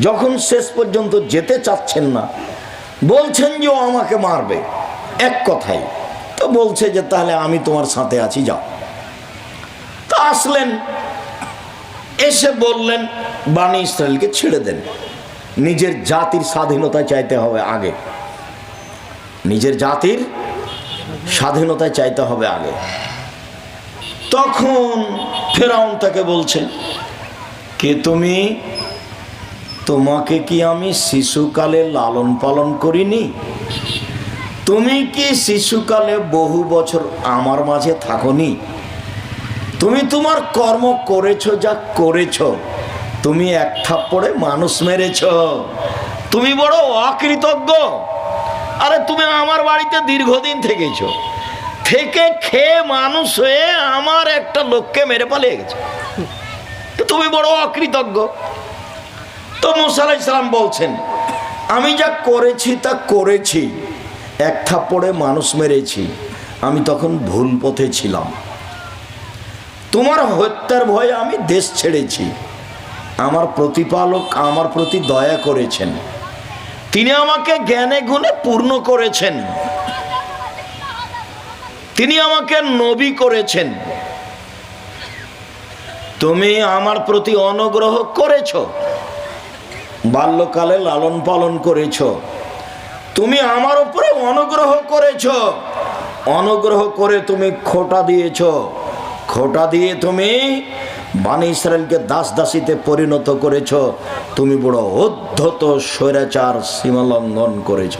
যখন শেষ পর্যন্ত যেতে চাচ্ছেন না, বলছেন যে ও আমাকে মারবে। এক কথাই তো বলছে যে, তাহলে আমি তোমার সাথে আছি, যাও। তা আসলেন, এসে বললেন, বাণী ইসরায়েলকে ছেড়ে দেন। নিজের জাতির স্বাধীনতা চাইতে হবে আগে। নিজের জাতির স্বাধীনতা চাইতে হবে আগে। তখন ফেরাউন তাকে বলছে, কে তুমি তোমাকে কি আমি শিশুকালে লালন পালন করিনি? তুমি কি শিশুকালে বহু বছর আমার মাঝে থাকনি? তুমি তোমার কর্ম করেছ যা করেছ। তুমি এক থাপ্পড়ে মানুষ মেরেছ। তুমি বড় অকৃতজ্ঞ। আরে তুমি আমার বাড়িতে দীর্ঘদিন থেকেছ। থেকে খেয়ে মানুষ হয়ে আমার একটা লোককে মেরে পালিয়ে গেছে। তুমি বড় অকৃতজ্ঞ। তো মুসা আলাইসালাম বলছেন, আমি যা করেছি তা করেছি, এক থাপ্পড়ে মানুষ মেরেছি, আমি তখন ভুল পথে ছিলাম। তোমার হত্যার ভয়ে আমি দেশ ছেড়েছি। আমার প্রতিপালক আমার প্রতি দয়া করেছেন। তিনি আমাকে জ্ঞানে গুণে পূর্ণ করেছেন। তিনি আমাকে নবী করেছেন। তুমি আমার প্রতি অনুগ্রহ করেছ। বাল্যকালে লালন পালন করেছ। তুমি আমার উপরে অনুগ্রহ করেছ। অনুগ্রহ করে তুমি খোটা দিয়েছ। খোটা দিয়ে তুমি বাণী ইসরায়েলকে দাস দাসীতে পরিণত করেছ। তুমি বড় অধ্যত স্বৈরাচার সীমালঙ্ঘন করেছ।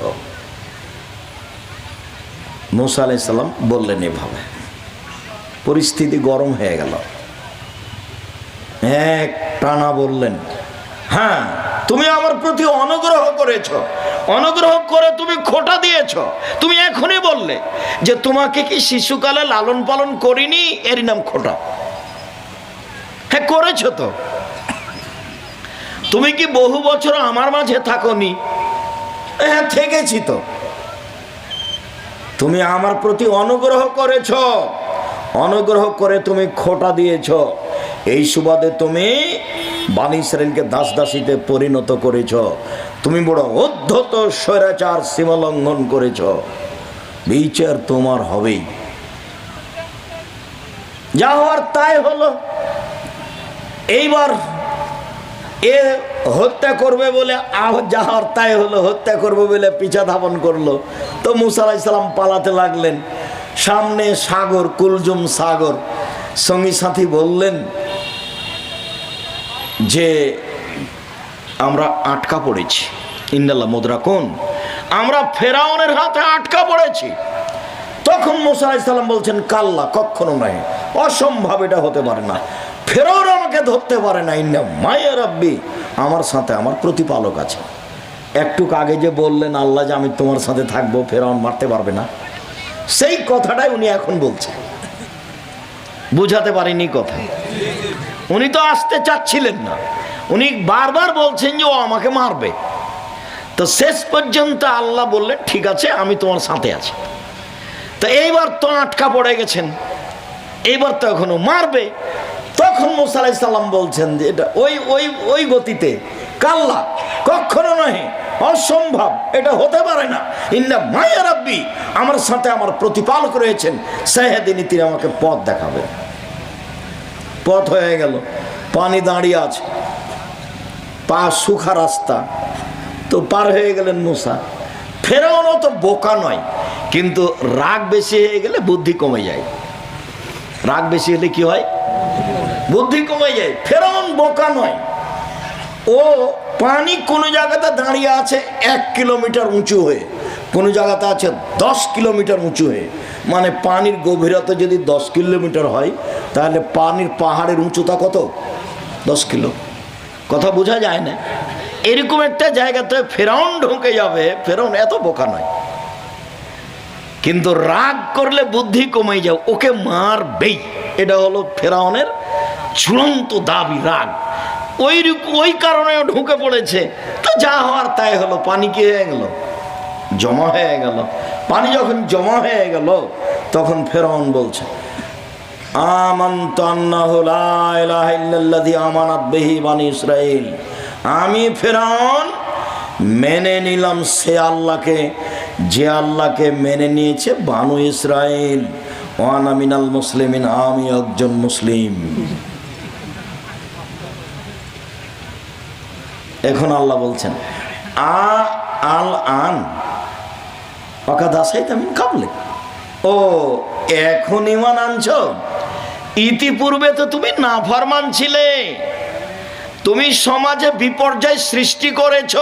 মুসা আলাইসাল্লাম বললেন এভাবে। পরিস্থিতি গরম হয়ে গেল। এক টানা বললেন হ্যাঁ তুমি আমার প্রতি অনুগ্রহ করেছ। অনুগ্রহ করে তুমি খোটা দিয়েছ। তুমি এখনই বললে যে তোমাকে কি শিশুকালে লালন পালন করিনি? এর নাম খোটা। হ্যাঁ করেছ তো। তুমি কি বহু বছর আমার মাঝে থাকনি? হ্যাঁ থেকেছি তো। তুমি আমার প্রতি অনুগ্রহ করেছ। অনুগ্রহ করে তুমি খোটা দিয়েছ। এই সুবাদে তুমি বাণী ইসরায়েলকে দাস দাসীতে পরিণত করেছ। তুমি বড় অধ্যত স্বৈরাচার সীমালঙ্ঘন করেছ। বিচার তোমার হবেই। যা হওয়ার তাই হলো। এইবার এ হত্যা করবে বলে আহ যাহার তাই হলো, হত্যা করবে বলে পিছা ধাপন করল। তো মুসা আলাইসালাম পালাতে লাগলেন। সামনে সাগর, কুলজুম সাগর। সঙ্গী সাথী বললেন যে, আমরা আটকা পড়েছি। ইন্দাল্লাহ মুদ্রা কোন? আমরা ফেরাউনের হাতে আটকা পড়েছি। তখন মুসা বলছেন, কাল্লা কখনো নয় অসম্ভব এটা হতে পারে না। ফেরাউন আমাকে ধরতে পারে না। ইন্না মায়ের রাব্বি, আমার সাথে আমার প্রতিপালক আছে। একটু আগে যে বললেন, আল্লাহ যে আমি তোমার সাথে থাকব, ফেরাউন মারতে পারবে না। সেই কথাটাই উনি এখন বলছেন। বুঝাতে পারিনি কথা। উনি তো আসতে চাচ্ছিলেন না। উনি বারবার বলছেন যে ও আমাকে মারবে। তো শেষ পর্যন্ত আল্লাহ বললেন, ঠিক আছে, আমি তোমার সাথে আছি। তো এইবার তো আটকা পড়ে গেছেন। এইবার তো এখনও মারবে। তখন মুসা আলাইসাল্লাম বলছেন যে এটা ওই ওই ওই গতিতে, কাল্লা, কখনো নয় অসম্ভব। এটা হতে পারে না। ইন্না মায়া রাব্বি, আমার সাথে আমার প্রতিপালক রয়েছেন। সেহেদিনই তিনি আমাকে পথ দেখাবেন। পথ হয়ে গেল। পানি দাঁড়িয়ে আছে। পা সুখা রাস্তা। তো পার হয়ে গেলেন মুসা। ফেরাউনও তো বোকা নয়, কিন্তু রাগ বেশি হয়ে গেলে বুদ্ধি কমে যায়। রাগ বেশি হলে কি হয়? বুদ্ধি কমে যায়। ফেরাউন বোকা নয়। ও পানি কোনো জায়গাতে দাঁড়িয়ে আছে এক কিলোমিটার উঁচু হয়ে, কোনো জায়গাতে আছে দশ কিলোমিটার উঁচু হয়ে। মানে পানির গভীরতা যদি দশ কিলোমিটার হয়, তাহলে পানির পাহাড়ের উঁচুতা কত? দশ কিলো। কথা বোঝা যায় না? এরকম একটা জায়গাতে ফেরাউন ঢুকে যাবে, ফেরাউন এত বোকা নয়। কিন্তু রাগ করলে বুদ্ধি কমে যাও ওকে মারবেই। এটা হলো ফেরাউনের চূড়ান্ত দাবি, রাগ। ওই ওই কারণে ও ঢুকে পড়েছে। তো যা হওয়ার তাই হলো, পানি কি হয়ে গেল? জমা হয়ে গেল। পানি যখন জমা হয়ে গেল, তখন ফেরাউন বলছে আমি ফেরাউন মেনে নিলাম সে আল্লাহকে, যে আল্লাহকে মেনে নিয়েছে বানু ইসরায়েল ওয়ানা মিনাল মুসলিমিন, আমি একজন মুসলিম। এখন আল্লাহ বলছেন, আ আল আন অকাদ আসাই তামিন কাবলে ও, এখন ইমান আনছ? ইতিপূর্বে তো তুমি নাফরমান ছিলে। তুমি সমাজে বিপর্যয় সৃষ্টি করেছ।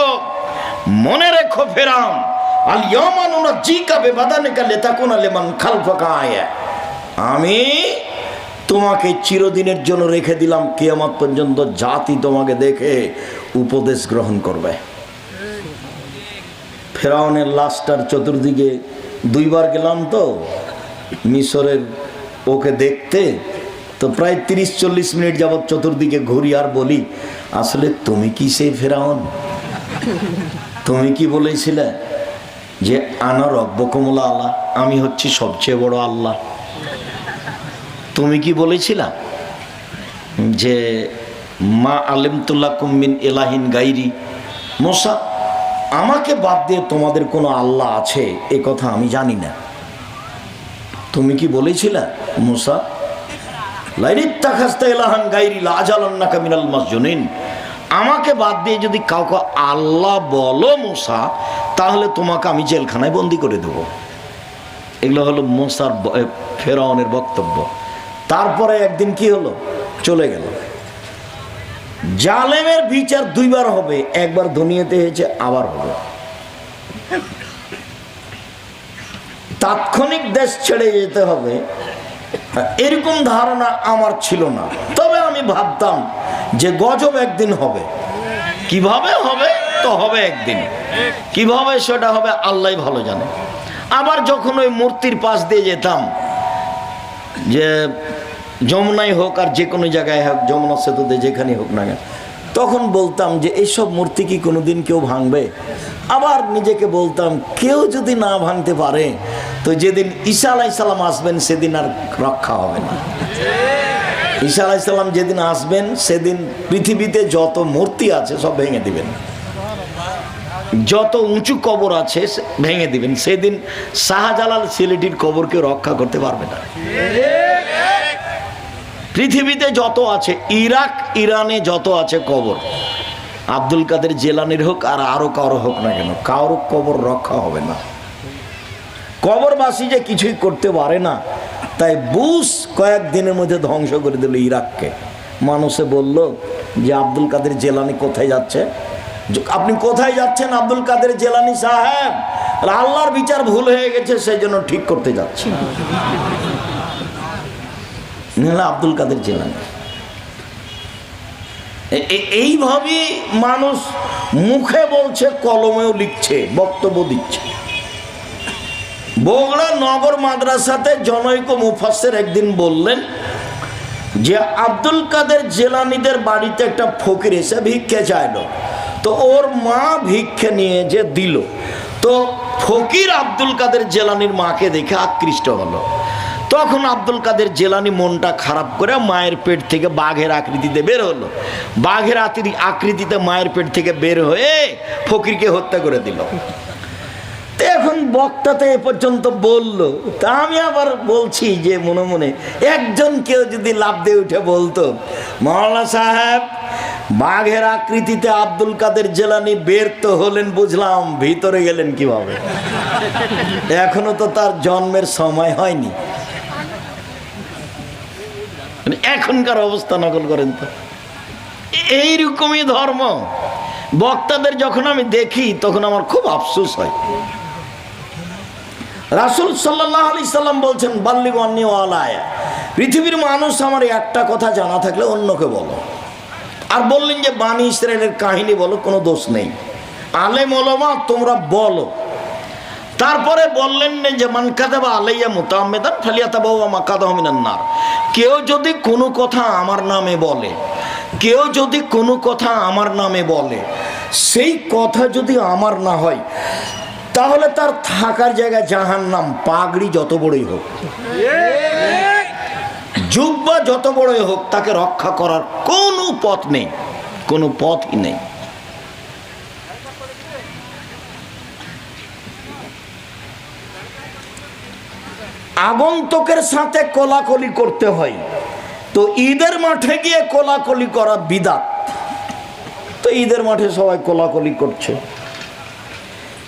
মনে রেখো ফেরাম, আল ইয়ামানুনা জিকা বেবাদানিকা লেতাকুনা লেমান খালফাকা আয়া। আমি তোমাকে চিরদিনের জন্য রেখে দিলাম, কিয়ামত পর্যন্ত জাতি তোমাকে দেখে উপদেশ গ্রহণ করবে। ফেরাউনের লাশটার চতুর্দিকে দুইবার গেলাম তো, মিশরের ওকে দেখতে, তো প্রায় তিরিশ চল্লিশ মিনিট যাবৎ চতুর্দিকে ঘুরি আর বলি, আসলে তুমি কি সেই ফেরাউন? তুমি কি বলেছিলে যে, আনা রব্ব কমলা আল্লাহ আমি হচ্ছি সবচেয়ে বড় আল্লাহ? তুমি কি বলেছিলা? যে, মা আলিমতুল্লাহ কুম্মিন এলাহিন গাইরি। মোসা, আমাকে বাদ দিয়ে তোমাদের কোনো আল্লাহ আছে? এ কথা আমি জানি না। তুমি কি বলেছিলা, মুসা? এলাহান গাইরি আমাকে বাদ দিয়ে যদি কাউকে আল্লাহ বলো, মুসা, তাহলে তোমাকে আমি জেলখানায় বন্দি করে দেবো। এগুলো হলো মোসার ফেরাউনের বক্তব্য। তারপরে একদিন কি হলো? চলে গেল। জালেমের বিচার দুইবার হবে, একবার দুনিয়াতে হয়েছে, আবার হবে। তাৎক্ষণিক দেশ ছেড়ে যেতে হবে। এরকম ধারণা আমার ছিল না। তবে আমি ভাবতাম যে গজব একদিন হবে। কীভাবে হবে? তো হবে একদিন। কীভাবে সেটা হবে? আল্লাহ ভালো জানে। আবার যখন ওই মূর্তির পাশ দিয়ে যেতাম, যে যমুনাই হোক আর যে কোনো জায়গায় হোক, যমুনা সেতুতে যেখানে হোক না কেন, তখন বলতাম যে এইসব মূর্তি কি কোনোদিন কেউ ভাঙবে? আবার নিজেকে বলতাম, কেউ যদি না ভাঙতে পারে, তো যেদিন ঈসা আলাইসাল্লাম আসবেন, সেদিন আর রক্ষা হবে না। ঈসা আলাইসাল্লাম যেদিন আসবেন, সেদিন পৃথিবীতে যত মূর্তি আছে সব ভেঙে দিবেন। যত উঁচু কবর আছে ভেঙে দিবেন। সেদিন শাহজালাল ছেলেটির কবরকে রক্ষা করতে পারবে না। পৃথিবীতে যত আছে, ইরাক, ইরানে যত আছে কবর, আব্দুল কাদের জেলানির হোক আর আরও কারও হোক না কেন, কারও কবর রক্ষা হবে না। কবরবাসী যে কিছুই করতে পারে না, তাই বুশ কয়েক দিনের মধ্যে ধ্বংস করে দিল ইরাককে। মানুষে বলল যে, আব্দুল কাদের জেলানি কোথায় যাচ্ছে? আপনি কোথায় যাচ্ছেন, আব্দুল কাদের জেলানি সাহেব? আল্লাহর বিচার ভুল হয়ে গেছে সেই জন্য ঠিক করতে যাচ্ছে। নাহলে আব্দুল কাদের জেলানি। এ- এ- এইভাবেই মানুষ মুখে বলছে, কলমেও লিখছে, বক্তব্য দিচ্ছে। বগুড়া নগর মাদ্রাসাতে জনৈক মুফাসের একদিন বললেন যে, আব্দুল কাদের জেলানিদের বাড়িতে একটা ফকির এসে ভিক্ষে চাইলো। তো ওর মা ভিক্ষে নিয়ে যে দিল। তো ফকির আব্দুল কাদের জেলানির মাকে দেখে আকৃষ্ট হলো। তখন আব্দুল কাদের জেলানি মনটা খারাপ করে মায়ের পেট থেকে বাঘের আকৃতিতে বের হলো। বাঘের আকৃতিতে মায়ের পেট থেকে বের হয়ে ফকিরকে হত্যা করে দিল। এখন বক্তাতে এ পর্যন্ত বলল, তা আমি আবার বলছি যে মনে মনে একজন কেউ যদি লাভ দিয়ে উঠে বলতো মৌলানা সাহেব, বাঘের আকৃতিতে আব্দুল কাদের জেলানি বের তো হলেন বুঝলাম, ভিতরে গেলেন কীভাবে? এখনও তো তার জন্মের সময় হয়নি। মানে এখনকার অবস্থা নকল করেন তো। এইরকমই ধর্ম। বক্তাদের যখন আমি দেখি, তখন আমার খুব আফসোস হয়। রাসুল সাল্লাহ আলি সাল্লাম বলছেন, বাল্লিগ অন্য আলায়। পৃথিবীর মানুষ আমার একটা কথা জানা থাকলে অন্যকে বলো। আর বললেন যে বাণী ইসরায়েলের কাহিনী বলো, কোনো দোষ নেই। আলেম ওলমা, তোমরা বলো। তারপরে বললেন যে, মান কাদাবা আলাইয়া মুতামেদান ফালিয়াতা বাবা মা কাদাহমিনান্নার কেউ যদি কোনো কথা আমার নামে বলে, কেউ যদি কোনো কথা আমার নামে বলে, সেই কথা যদি আমার না হয়, তাহলে তার থাকার জায়গায় জাহান নাম পাগড়ি যত বড়ই হোক, জুব্বা যত বড়ই হোক, তাকে রক্ষা করার কোনো পথ নেই, কোনো পথই নেই। আগন্তুকের সাথে কোলাকলি করতে হয়। তো ঈদের মাঠে গিয়ে কোলাকলি করা বিদাত। তো ঈদের মাঠে সবাই কোলাকলি করছে।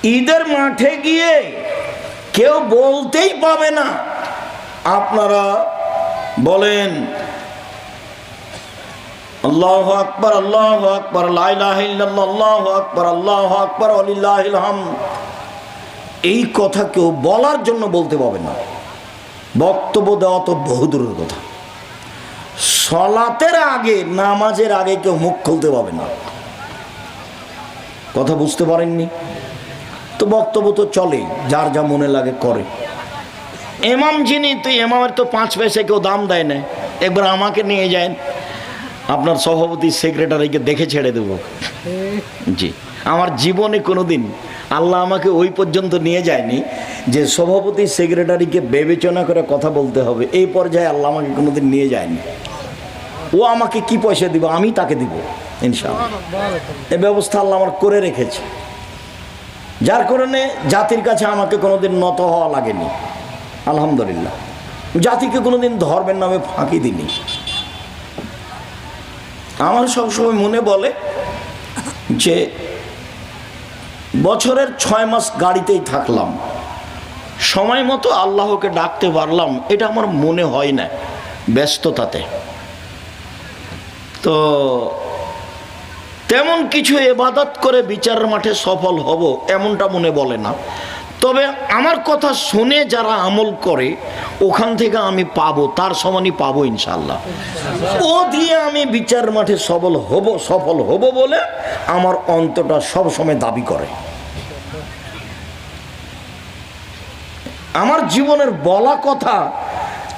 ঈদের মাঠে গিয়ে কেউ বলতেই পাবে না। আপনারা বলেন, আল্লাহ আকবর আল্লাহ আকবর আল্লাহ আকবর আল্লাহ আকবর আলিল্লাহাম এই কথা কেউ বলার জন্য বলতে পাবে না। বক্তব্য দেওয়া তো বহুদূরের কথা। সলাতের আগে, নামাজের আগে কেউ মুখ খুলতে পাবে না। কথা বুঝতে পারেননি? তো বক্তব্য তো চলে, যার যা মনে লাগে করে। এমাম যিনি তো এমামের তো পাঁচ পয়সা কেউ দাম দেয় না। একবার আমাকে নিয়ে যায় আপনার সভাপতি সেক্রেটারিকে দেখে ছেড়ে দেব। জি। আমার জীবনে কোনো দিন আল্লাহ আমাকে ওই পর্যন্ত নিয়ে যায়নি যে সভাপতি সেক্রেটারিকে বিবেচনা করে কথা বলতে হবে। এই পর্যায়ে আল্লাহ আমাকে কোনোদিন নিয়ে যায়নি। ও আমাকে কি পয়সা দিব? আমি তাকে দিব, ইনশাআল্লাহ। এ ব্যবস্থা আল্লাহ আমার করে রেখেছে। যার কারণে জাতির কাছে আমাকে কোনোদিন নত হওয়া লাগেনি। আলহামদুলিল্লাহ। জাতিকে কোনোদিন ধর্মের নামে ফাঁকি দিনি আমার সবসময় মনে বলে যে বছরের ছয় মাস গাড়িতেই থাকলাম। সময় মতো আল্লাহকে ডাকতে পারলাম, এটা আমার মনে হয় না, ব্যস্ততাতে। তো তেমন কিছু এবাদত করে বিচার মাঠে সফল হব, এমনটা মনে বলে না। তবে আমার কথা শুনে যারা আমল করে, ওখান থেকে আমি পাবো, তার সমানই পাবো ইনশাল্লাহ ও দিয়ে আমি বিচার মাঠে সফল হব সফল হব বলে আমার অন্তটা সব সময় দাবি করে। আমার জীবনের বলা কথা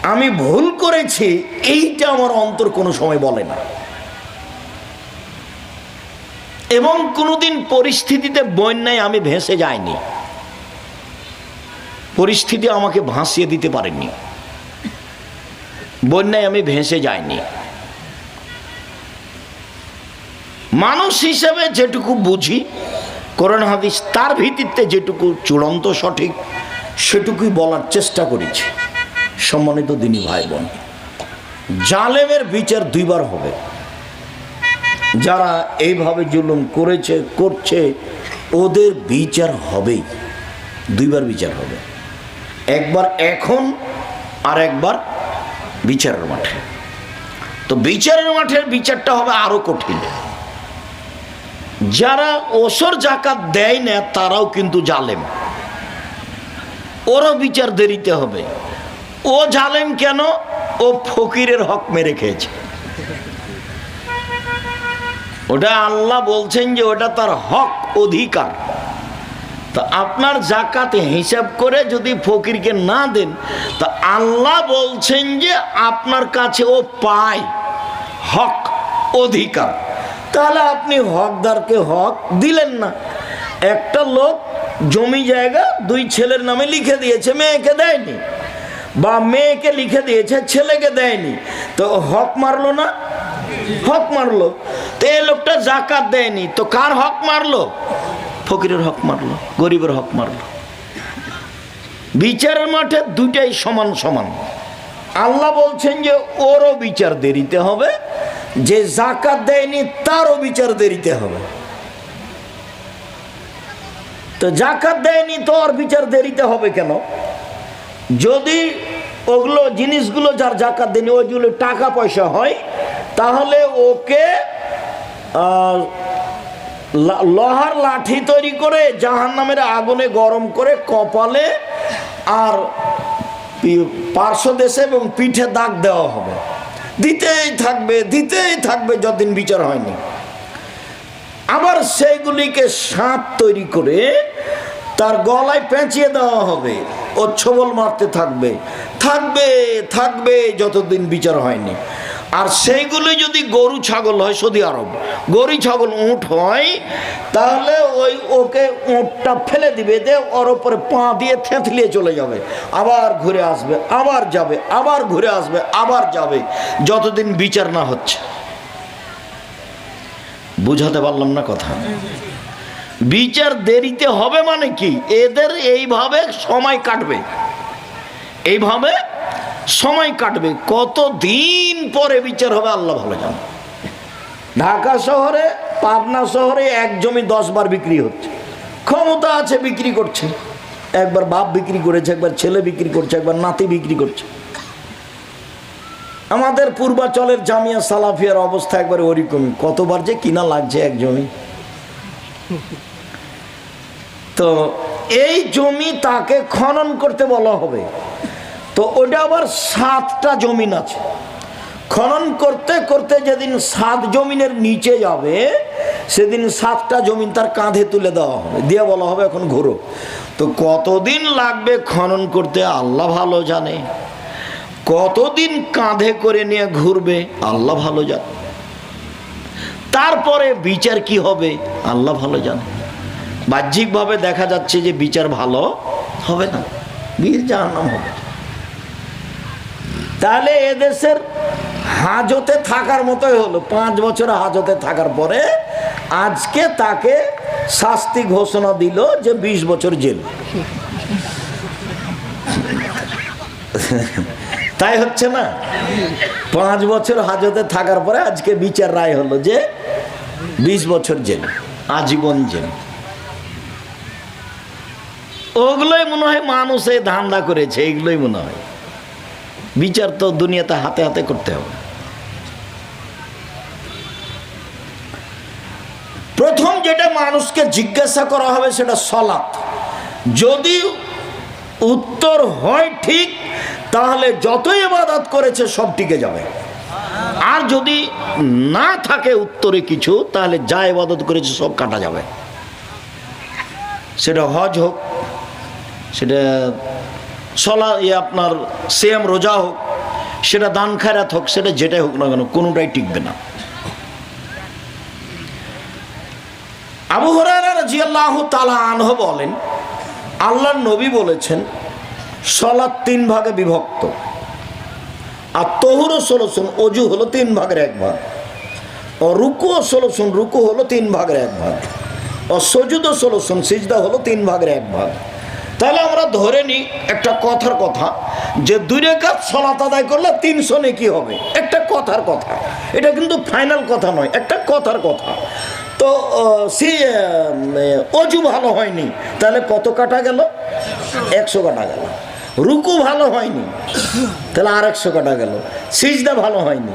আমি ভুল করেছি, এইটা আমার অন্তর কোনো সময় বলে না। এবং কোনোদিন পরিস্থিতিতে বন্যায় আমি ভেসে যাইনি। পরিস্থিতি আমাকে ভাসিয়ে দিতে পারেনি বন্যায় আমি ভেসে যাইনি। মানুষ হিসেবে যেটুকু বুঝি করোনা হাদিস তার ভিত্তিতে যেটুকু চূড়ান্ত সঠিক, সেটুকুই বলার চেষ্টা করেছি। সম্মানিত দিনী ভাই বোন জালেমের বিচার দুইবার হবে। যারা এইভাবে জুলুম করেছে, করছে, ওদের বিচার হবেই। দুইবার বিচার হবে। একবার এখন আর একবার বিচারের মাঠে। তো বিচারের মাঠের বিচারটা হবে আরও কঠিন। যারা ওসর জাকাত দেয় না, তারাও কিন্তু জালেম। ওরও বিচার দেরিতে হবে। ও জালেম কেন? ও ফকিরের হক মেরে খেয়েছে। ওটা আল্লাহ বলছেন যে ওটা তার হক অধিকার। তা আপনার জাকাতে হিসাব করে যদি ফকিরকে না দেন, তা আল্লাহ বলছেন যে আপনার কাছে ও পায় হক, অধিকার। তাহলে আপনি হকদারকে হক দিলেন না। একটা লোক জমি জায়গা দুই ছেলের নামে লিখে দিয়েছে, মেয়েকে দেয়নি বা মেয়েকে লিখে দিয়েছে, ছেলেকে দেয়নি। তো হক মারলো না? হক মারলো। তো এই লোকটা জাকাত দেয়নি। তো কার হক মারলো? ফকিরের হক মারলো, গরিবের হক মারলো। বিচারের মাঠে দুইটাই সমান সমান। আল্লাহ বলছেন যে, ওরও বিচার দেরিতে হবে, যে জাকাত দেয়নি তারও বিচার দেরিতে হবে। তো জাকাত দেয়নি তো আর বিচার দেরিতে হবে কেন? যদি ওগুলো জিনিসগুলো যার জাকাত দেয়নি, ওইগুলো টাকা পয়সা হয়, তাহলে ওকে লোহার লাঠি তৈরি করে জাহান নামের আগুনে গরম করে কপালে আর পার্শ্ব দেশে এবং পিঠে দাগ দেওয়া হবে। দিতেই থাকবে দিতেই থাকবে যতদিন বিচার হয়নি। আবার সেইগুলিকে সাপ তৈরি করে তার গলায় পেঁচিয়ে দেওয়া হবে ও ছবল মারতে থাকবে। থাকবে থাকবে যতদিন বিচার হয়নি। আর সেইগুলি যদি গরু ছাগল হয়, সৌদি আরব, গরু ছাগল উঁট হয়, তাহলে ওই ওকে উঁটটা ফেলে দিবে যে ওর ওপরে পা দিয়ে থেঁতলিয়ে চলে যাবে। আবার ঘুরে আসবে, আবার যাবে, আবার ঘুরে আসবে, আবার যাবে, যতদিন বিচার না হচ্ছে। বুঝাতে পারলাম না কথা। বিচার দেরিতে হবে মানে কি? এদের এইভাবে সময় কাটবে। এইভাবে সময় কাটবে। কত দিন পরে বিচার হবে আল্লাহ ভালো জানে। ঢাকা শহরে, পাবনা শহরে এক জমি দশ বার বিক্রি হচ্ছে। ক্ষমতা আছে, বিক্রি করছে। একবার বাপ বিক্রি করেছে, একবার ছেলে বিক্রি করছে, একবার নাতি বিক্রি করছে। আমাদের পূর্বাচলের জামিয়া সালাফিয়ার অবস্থা একবার ওরকমই কতবার যে কিনা লাগছে এক জমি। তো এই জমি তাকে খনন করতে বলা হবে। তো ওটা আবার সাতটা জমিন আছে। খনন করতে করতে যেদিন সাত জমিনের নিচে যাবে, সেদিন সাতটা জমিন তার কাঁধে তুলে দেওয়া হবে। দিয়ে বলা হবে এখন ঘুরো। তো কতদিন লাগবে খনন করতে আল্লাহ ভালো জানে। কতদিন কাঁধে করে নিয়ে ঘুরবে আল্লাহ ভালো জানে। তারপরে বিচার কি হবে আল্লাহ ভালো জানে। বাহ্যিকভাবে দেখা যাচ্ছে যে বিচার ভালো হবে না। বীর জাহান্নাম হবে। তাহলে এদেশের হাজতে থাকার মতোই হলো। পাঁচ বছর হাজতে থাকার পরে আজকে তাকে শাস্তি ঘোষণা দিল যে বিশ বছর জেল। তাই হচ্ছে না? পাঁচ বছর হাজতে থাকার পরে আজকে বিচার রায় হলো যে বিশ বছর জেল, আজীবন জেল। ওগুলোই মনে হয় মানুষ ধান্দা করেছে, এগুলোই মনে হয়। বিচার তো দুনিয়াতে হাতে হাতে করতে হবে। প্রথম যেটা মানুষকে জিজ্ঞাসা করা হবে সেটা সলাৎ। যদি উত্তর হয় ঠিক, তাহলে যতই এবাদত করেছে সব টিকে যাবে। আর যদি না থাকে উত্তরে কিছু, তাহলে যা এবাদত করেছে সব কাটা যাবে। সেটা হজ হোক, সেটা সলা ইয়ে আপনার সেম রোজা হোক, সেটা দান খায়রাত হোক, সেটা যেটাই হোক না কেন, কোনোটাই টিকবে না। আবু হরারা রাজিয়াল্লাহ তালা আনহ বলেন, আল্লাহর নবী বলেছেন, সলাৎ তিন ভাগে বিভক্ত। আর তহুরও ষোলোশন অজু হলো তিন ভাগের এক ভাগ। ও রুকুও ষোলোশন রুকু হলো তিন ভাগের এক ভাগ। ও সজুদও ষোলোশন সিজদা হলো তিন ভাগের এক ভাগ। তাহলে আমরা ধরে নিই একটা কথার কথা, যে দুই রেখাত সলাত আদায় করলে তিনশো কি হবে। একটা কথার কথা। এটা কিন্তু ফাইনাল কথা নয়, একটা কথার কথা। তো সে অজু ভালো হয়নি, তাহলে কত কাটা গেল? একশো কাটা গেল। রুকু ভালো হয়নি, তাহলে আর একশো কাটা গেল। সিজদা ভালো হয়নি,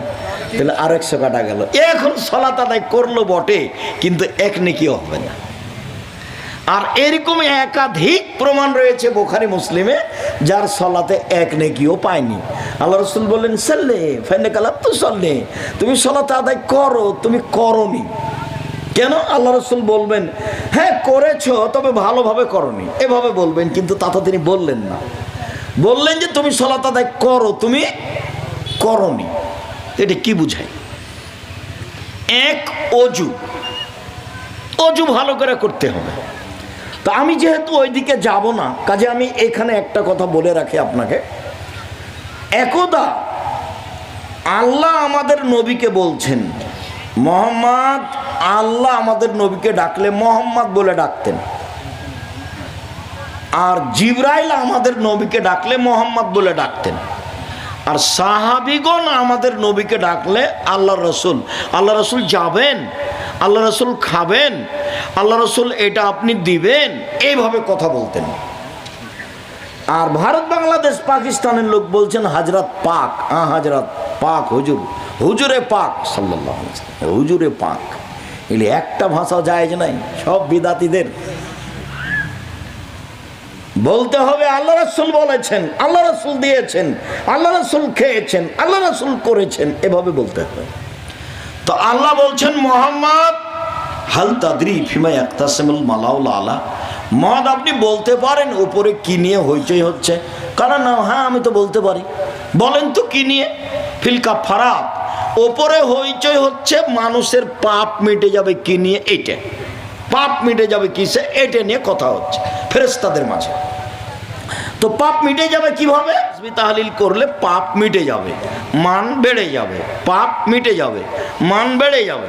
তাহলে আর একশো কাটা গেল। এখন সলাত আদায় করল বটে, কিন্তু এক নেকিও হবে না। আর এরকম একাধিক প্রমাণ রয়েছে বোখারি মুসলিমে, যার সলাতে এক নেকিও পায়নি। আল্লাহ রসুল বললেন, সাল্লে ফাইনে কালাম তো সল্লে। তুমি সলাতে আদায় করো, তুমি করনি। কেন? আল্লাহ রসুল বলবেন হ্যাঁ করেছ, তবে ভালোভাবে করনি। এভাবে বলবেন, কিন্তু তা তো তিনি বললেন না। বললেন যে, তুমি সলাত আদায় করো, তুমি করনি। এটা কি বুঝায়? এক অজু। অজু ভালো করে করতে হবে। তা আমি যেহেতু ওইদিকে যাব না, কাজে আমি এখানে একটা কথা বলে রাখি আপনাকে। একদা আল্লাহ আমাদের নবীকে বলছেন, মোহাম্মদ, আল্লাহ আমাদের নবীকে ডাকলে মোহাম্মদ বলে ডাকতেন। আর জিব্রাইল আমাদের নবীকে ডাকলে মোহাম্মদ বলে ডাকতেন। আর সাহাবিগণ আমাদের নবীকে ডাকলে আল্লাহ রসুল। আল্লাহ রসুল যাবেন আল্লাহ রসুল খাবেন আল্লাহ রসুল, এটা আপনি দিবেন? এইভাবে কথা বলতেন। আর ভারত, বাংলাদেশ, পাকিস্তানের লোক বলছেন, হাজরাত পাক। আ, হাজরাত পাক, হুজুর। হুজুরে পাক সাল্লাহ হুজুরে পাক। এগুলি একটা ভাষা যায় নাই, সব বিদাতিদের। বলতে হবে, আল্লাহ রসুল বলেছেন, আল্লাহ রসুল দিয়েছেন, আল্লাহ রসুল খেয়েছেন, আল্লাহ রসুল করেছেন, এভাবে বলতে হবে। তো আল্লাহ বলছেন, মোহাম্মদ হাল তাদরি ফিমাই আক্তাসেমুল মালাউল আলা মহাদ আপনি বলতে পারেন, উপরে কি নিয়ে হইচই হচ্ছে? কারণ না হ্যাঁ আমি তো বলতে পারি। বলেন তো কি নিয়ে? ফিলকা ফারাত ওপরে হইচই হচ্ছে মানুষের পাপ মিটে যাবে কি নিয়ে? এইটা। পাপ মিটে যাবে কিসে এটা নিয়ে কথা হচ্ছে। ফেরেস্তাদের মাঝে। তো পাপ মিটে যাবে কীভাবে? তাসবি তাহলিল করলে পাপ মিটে যাবে, মান বেড়ে যাবে, পাপ মিটে যাবে, মান বেড়ে যাবে।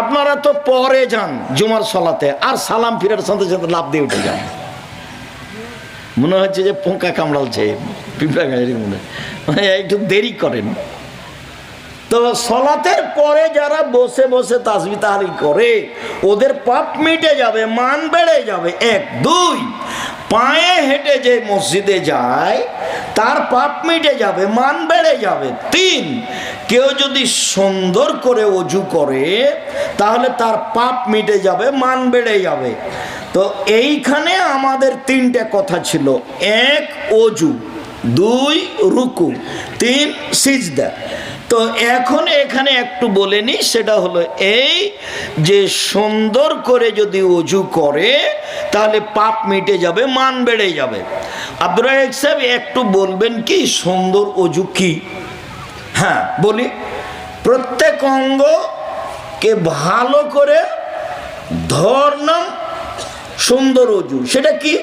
আপনারা তো পরে যান জুমার সলাতে, আর সালাম ফিরার সাথে সাথে লাভ দিয়ে উঠে যান। মনে হচ্ছে যে পোকা কামড়ালছে, পিঁপড়া গাছের মনে হয় একটু দেরি করেন। তো সলাতের পরে যারা বসে বসে তাসবি তাহারি করে, ওদের পাপ মিটে যাবে, মান বেড়ে যাবে। এক, দুই, পায়ে হেঁটে যে মসজিদে যায়, তার পাপ মিটে যাবে, মান বেড়ে যাবে। তিন, কেউ যদি সুন্দর করে অজু করে, তাহলে তার পাপ মিটে যাবে, মান বেড়ে যাবে। তো এইখানে আমাদের তিনটে কথা ছিল। এক, অজু, দুই, রুকু, তিন, সিজদা। তো এখন এখানে একটু বলে নি, সেটা হলো এই যে সুন্দর করে যদি অজু করে, তাহলে পাপ মিটে যাবে, মান বেড়ে যাবে। রাজাক সাহেব একটু বলবেন কি, সুন্দর অজু কি? হ্যাঁ বলি। প্রত্যেক অঙ্গকে ভালো করে ধর্নাম সুন্দর অজু সেটা কি?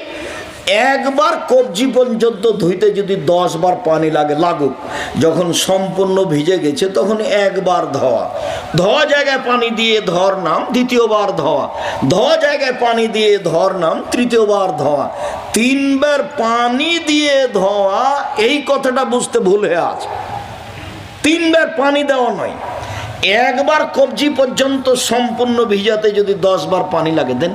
একবার কবজি পর্যন্ত ধুইতে যদি দশ বার পানি লাগে, লাগুক। যখন সম্পূর্ণ ভিজে গেছে, তখন একবার ধোয়া। ধোয়া জায়গায় পানি দিয়ে ধর নাম, দ্বিতীয়বার ধোয়া। ধোয়া জায়গায় পানি দিয়ে ধর নাম, তৃতীয়বার ধোয়া। তিনবার পানি দিয়ে ধোয়া, এই কথাটা বুঝতে ভুল হয়ে আছে। তিনবার পানি দেওয়া নয়। একবার কবজি পর্যন্ত সম্পূর্ণ ভিজাতে যদি দশ বার পানি লাগে, দেন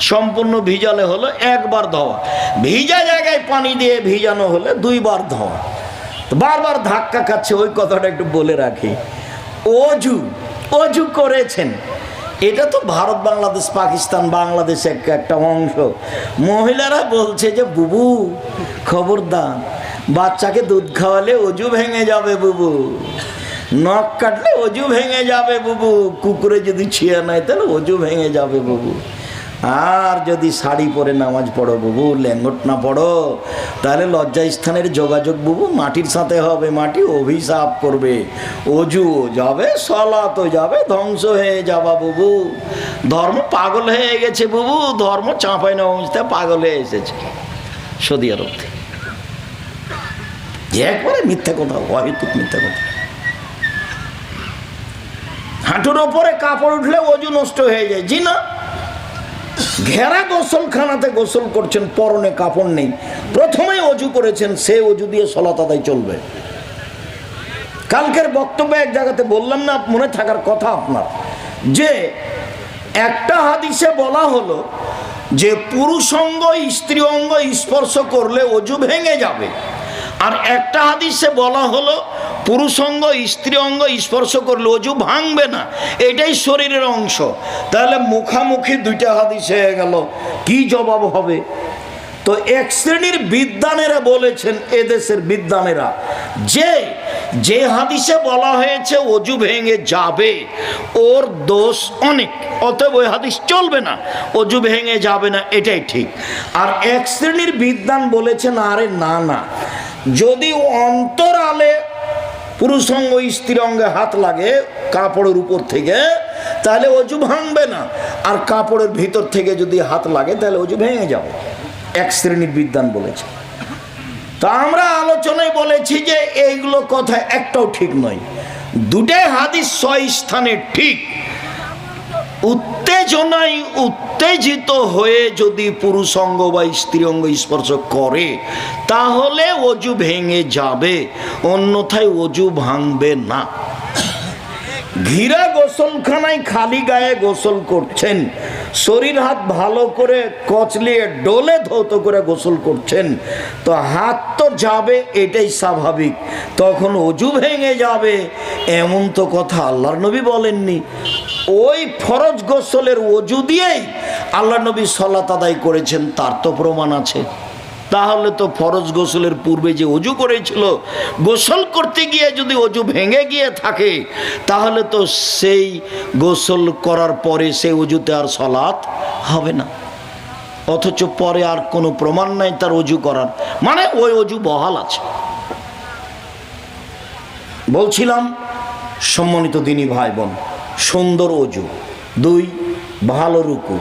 সম্পূর্ণ ভিজালে হলো একবার ধোয়া। ভিজা জায়গায় পানি দিয়ে ভিজানো হলে দুইবার ধোয়া। বারবার ধাক্কা খাচ্ছে, ওই কথাটা একটু বলে রাখি। অজু অজু করেছেন। এটা তো ভারত, বাংলাদেশ, পাকিস্তান, বাংলাদেশ এক- একটা অংশ। মহিলারা বলছে যে, বুবু, খবরদার, বাচ্চাকে দুধ খাওয়ালে অজু ভেঙে যাবে, বুবু। নখ কাটলে অজু ভেঙে যাবে, বুবু। কুকুরে যদি ছিঁড়ে নেয়, তাহলে অজু ভেঙে যাবে, বুবু। আর যদি শাড়ি পরে নামাজ পড়ো বুবু ল্যাঙ্গট না পড়ো, তাহলে লজ্জা স্থানের যোগাযোগ বুবু মাটির সাথে হবে, মাটি অভিশাপ করবে। অজুও যাবে সলাতো যাবে, ধ্বংস হয়ে যাবা বুবু। ধর্ম পাগল হয়ে গেছে বুবু, ধর্ম চাঁপাই নবমস্তে পাগল হয়ে এসেছে সৌদি আরব থেকে। একবারে মিথ্যা কথা, অহেতুক মিথ্যে কথা। হাঁটুর ওপরে কাপড় উঠলে অজু নষ্ট হয়ে যায়। জি না ঘেরা গোসলখানাতে গোসল করছেন, পরনে কাপড় নেই। প্রথমে অজু করেছেন, সে অজু দিয়ে সলাত চলবে। কালকের বক্তব্যে এক জায়গাতে বললাম না, মনে থাকার কথা আপনার। যে একটা হাদিসে বলা হলো যে, পুরুষ অঙ্গ, স্ত্রী অঙ্গ স্পর্শ করলে অজু ভেঙে যাবে। আর একটা হাদিসে বলা হলো পুরুষ অঙ্গ স্ত্রী অঙ্গ স্পর্শ করলে অজু ভাঙবে না। এটাই শরীরের অংশ। তাহলে মুখামুখি দুইটা হাদিস হয়ে গেল। কি জবাব হবে? তো এক শ্রেণির বিদ্বানেরা বলেছেন এদেশের বিদ্বানেরা, যে যে হাদিসে বলা হয়েছে, অজু ভেঙে যাবে, ওর দোষ অনেক। অতএব ওই হাদিস চলবে না। অজু ভেঙে যাবে না, এটাই ঠিক। আর এক শ্রেণির বিদ্বান বলেছেন, আরে না না। যদি অন্তরালে পুরুষ অঙ্গ স্ত্রীর অঙ্গে হাত লাগে কাপড়ের উপর থেকে, তাহলে অজু ভাঙবে না। আর কাপড়ের ভিতর থেকে যদি হাত লাগে, তাহলে অজু ভেঙে যাবে। এক শ্রেণির বিদ্যান বলেছে। তা আমরা আলোচনায় বলেছি যে এইগুলো কথা একটাও ঠিক নয়। দুটাই হাদিস স্থানে ঠিক। উত্তেজনায় উত্তেজিত হয়ে যদি পুরুষ অঙ্গ বা স্ত্রী অঙ্গ স্পর্শ করে, তাহলে অজু ভেঙে যাবে, অন্যথায় অজু ভাঙবে না। ঘিরা গোসলখানায় খালি গায়ে গোসল করছেন, শরীর হাত ভালো করে কচলিয়ে ডোলে ধৌত করে গোসল করছেন, তো হাত তো যাবে, এটাই স্বাভাবিক। তখন অজু ভেঙে যাবে, এমন তো কথা আল্লাহর নবী বলেননি। ওই ফরজ গোসলের অজু দিয়েই আল্লাহ নবী সলাত আদায় করেছেন, তার তো প্রমাণ আছে। তাহলে তো ফরজ গোসলের পূর্বে যে অজু করেছিল, গোসল করতে গিয়ে যদি অজু ভেঙে গিয়ে থাকে, তাহলে তো সেই গোসল করার পরে সেই অজুতে আর সলাৎ হবে না। অথচ পরে আর কোনো প্রমাণ নাই তার অজু করার। মানে ওই অজু বহাল আছে। বলছিলাম, সম্মানিত দিনী ভাই বোন সুন্দর অজু দুই, ভালো রুকু।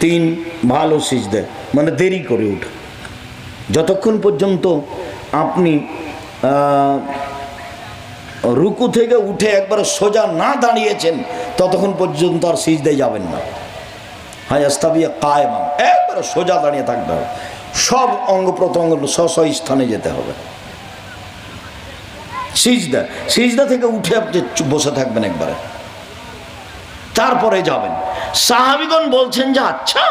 তিন, ভালো সিজদে। মানে দেরি করে উঠা যতক্ষণ পর্যন্ত আপনি রুকু থেকে উঠে একবার সোজা না দাঁড়িয়েছেন, ততক্ষণ পর্যন্ত আর সিজদায় যাবেন না। হাই আস্তাবিয়া কায়মা একবারে সোজা দাঁড়িয়ে থাকতে হবে। সব অঙ্গ প্রত্যঙ্গ স্ব স্থানে যেতে হবে। সিজদা। সিজদা থেকে উঠে আপনি বসে থাকবেন একবারে। তারপরে যাবেন। সাহাবিগণ বলছেন যে আচ্ছা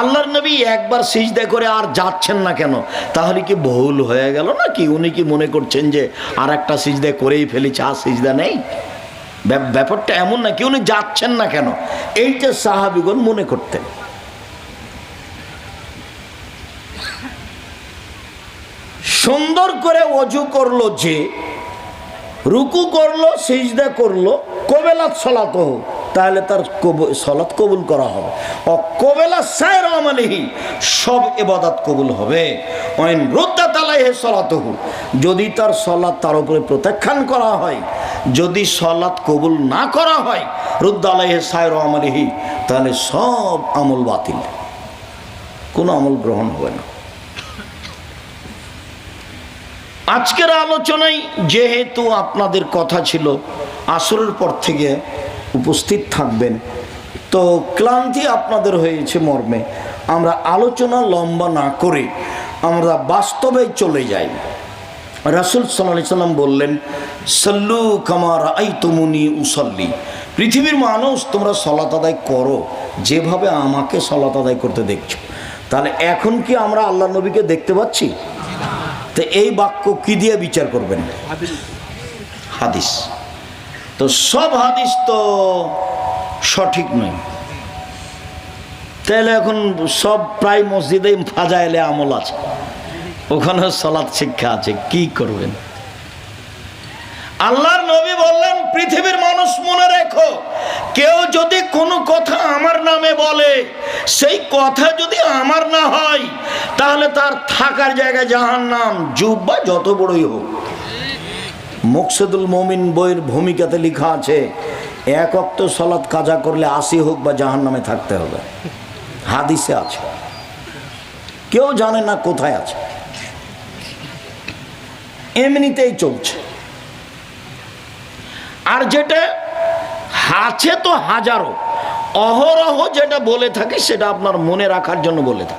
আল্লাহর নবী একবার সিজদা করে আর যাচ্ছেন না কেন? তাহলে কি ভুল হয়ে গেল না কি উনি কি মনে করছেন যে আর একটা সিজদা করেই ফেলেছে, আর সিজদা নেই? ব্যাপারটা এমন না কি উনি যাচ্ছেন না কেন? এইটা সাহাবিগণ মনে করতেন। সুন্দর করে অজু করল যে রুকু করল, সিজদা করল, কবেলাত সলাত হোক তাহলে তার সলাত কবুল করা হবে। ও কবেলা সায়ের আমালিহি, সব এবাদাত কবুল হবে। ওয়াইন রুদ্দা তালাইহে সলাতহু যদি তার সলাৎ তার উপরে প্রত্যাখ্যান করা হয়, যদি সলাৎ কবুল না করা হয় রুদ্দা আলাইহে সায়ের আমালিহি, তাহলে সব আমল বাতিল। কোনো আমল গ্রহণ হবে না। আজকের আলোচনায় যেহেতু আপনাদের কথা ছিল, আসরের পর থেকে উপস্থিত থাকবেন। তো ক্লান্তি আপনাদের হয়েছে মর্মে। আমরা আলোচনা লম্বা না করে আমরা বাস্তবে চলে যাই। রাসুল সাল্লাহ সাল্লাম বললেন, সল্লু কামার আই তুমুনি উসল্লি। পৃথিবীর মানুষ, তোমরা সলাত আদায় করো, যেভাবে আমাকে সলাত আদায় করতে দেখছ। তাহলে এখন কি আমরা আল্লাহ নবীকে দেখতে পাচ্ছি? তো এই বাক্য কি দিয়ে বিচার করবেন? হাদিস। তো সব হাদিস তো সঠিক নয়। তাহলে এখন সব প্রায় মসজিদে ফাজা এলে আমল আছে। ওখানে সলাৎ শিক্ষা আছে কি করবেন? আল্লাহর নবী বললেন পৃথিবীর মানুষ মনে রেখো কেউ যদি কোনো কথা আমার নামে বলে, সেই কথা যদি আমার না হয়, তাহলে তার থাকার জায়গায় জাহান নাম বা যত বড়ই হোক। মুকসেদুল মমিন বইয়ের ভূমিকাতে লেখা আছে, এক অক্ত সলাৎ কাজা করলে আসি হোক বা জাহান নামে থাকতে হবে। হাদিসে আছে। কেউ জানে না কোথায় আছে। এমনিতেই চলছে। আর যেটা আছে তো হাজারো। অহরহ যেটা বলে থাকি সেটা আপনার মনে রাখার জন্য বলে থাকি।